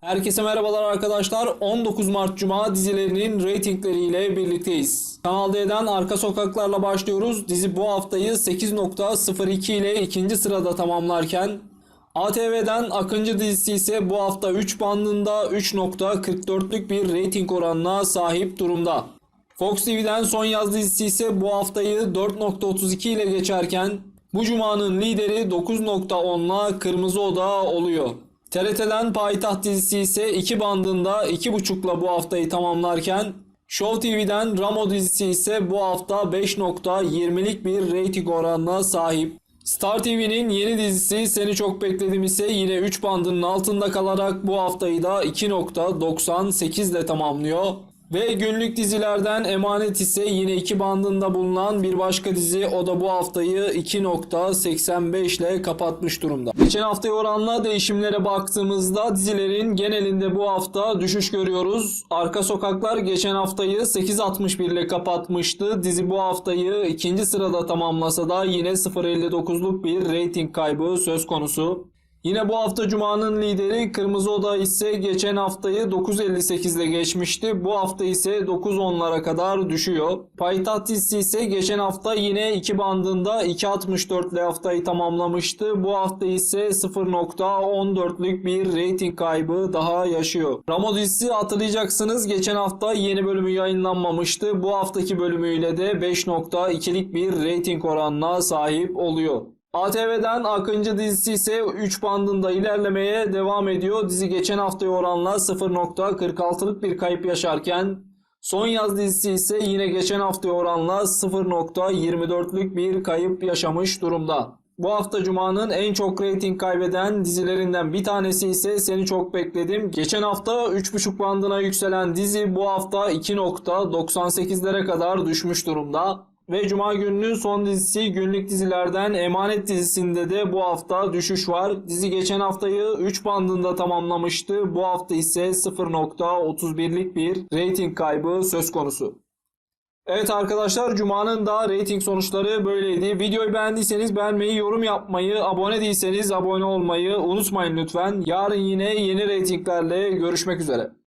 Herkese merhabalar arkadaşlar. 19 Mart Cuma dizilerinin reytingleriyle birlikteyiz. Kanal D'den Arka Sokaklarla başlıyoruz. Dizi bu haftayı 8.02 ile ikinci sırada tamamlarken ATV'den Akıncı dizisi ise bu hafta 3 bandında 3.44'lük bir reyting oranına sahip durumda. Fox TV'den Son Yaz dizisi ise bu haftayı 4.32 ile geçerken bu cumanın lideri 9.10'la Kırmızı Oda oluyor. TRT'den Payitaht dizisi ise 2 bandında 2.5'la bu haftayı tamamlarken Show TV'den Ramo dizisi ise bu hafta 5.20'lik bir reyting oranına sahip. Star TV'nin yeni dizisi Seni Çok Bekledim ise yine 3 bandının altında kalarak bu haftayı da 2.98 ile tamamlıyor. Ve günlük dizilerden Emanet ise yine 2 bandında bulunan bir başka dizi o da bu haftayı 2.85 ile kapatmış durumda. Geçen haftaya oranla değişimlere baktığımızda dizilerin genelinde bu hafta düşüş görüyoruz. Arka Sokaklar geçen haftayı 8.61 ile kapatmıştı. Dizi bu haftayı ikinci sırada tamamlasa da yine 0.59'luk bir reyting kaybı söz konusu. Yine bu hafta Cuma'nın lideri Kırmızı Oda ise geçen haftayı 9.58 ile geçmişti. Bu hafta ise 9.10'lara kadar düşüyor. Payitaht dizisi ise geçen hafta yine 2 bandında 2.64 ile haftayı tamamlamıştı. Bu hafta ise 0.14'lük bir reyting kaybı daha yaşıyor. Ramo dizisi hatırlayacaksınız geçen hafta yeni bölümü yayınlanmamıştı. Bu haftaki bölümüyle de 5.2'lik bir reyting oranına sahip oluyor. ATV'den Akıncı dizisi ise 3 bandında ilerlemeye devam ediyor. Dizi geçen haftaya oranla 0.46'lık bir kayıp yaşarken Son Yaz dizisi ise yine geçen haftaya oranla 0.24'lük bir kayıp yaşamış durumda. Bu hafta Cuma'nın en çok reyting kaybeden dizilerinden bir tanesi ise Seni Çok Bekledim. Geçen hafta 3.5 bandına yükselen dizi bu hafta 2.98'lere kadar düşmüş durumda. Ve Cuma gününün son dizisi günlük dizilerden Emanet dizisinde de bu hafta düşüş var. Dizi geçen haftayı 3 bandında tamamlamıştı. Bu hafta ise 0.31'lik bir reyting kaybı söz konusu. Evet arkadaşlar Cuma'nın da reyting sonuçları böyleydi. Videoyu beğendiyseniz beğenmeyi, yorum yapmayı, abone değilseniz abone olmayı unutmayın lütfen. Yarın yine yeni reytinglerle görüşmek üzere.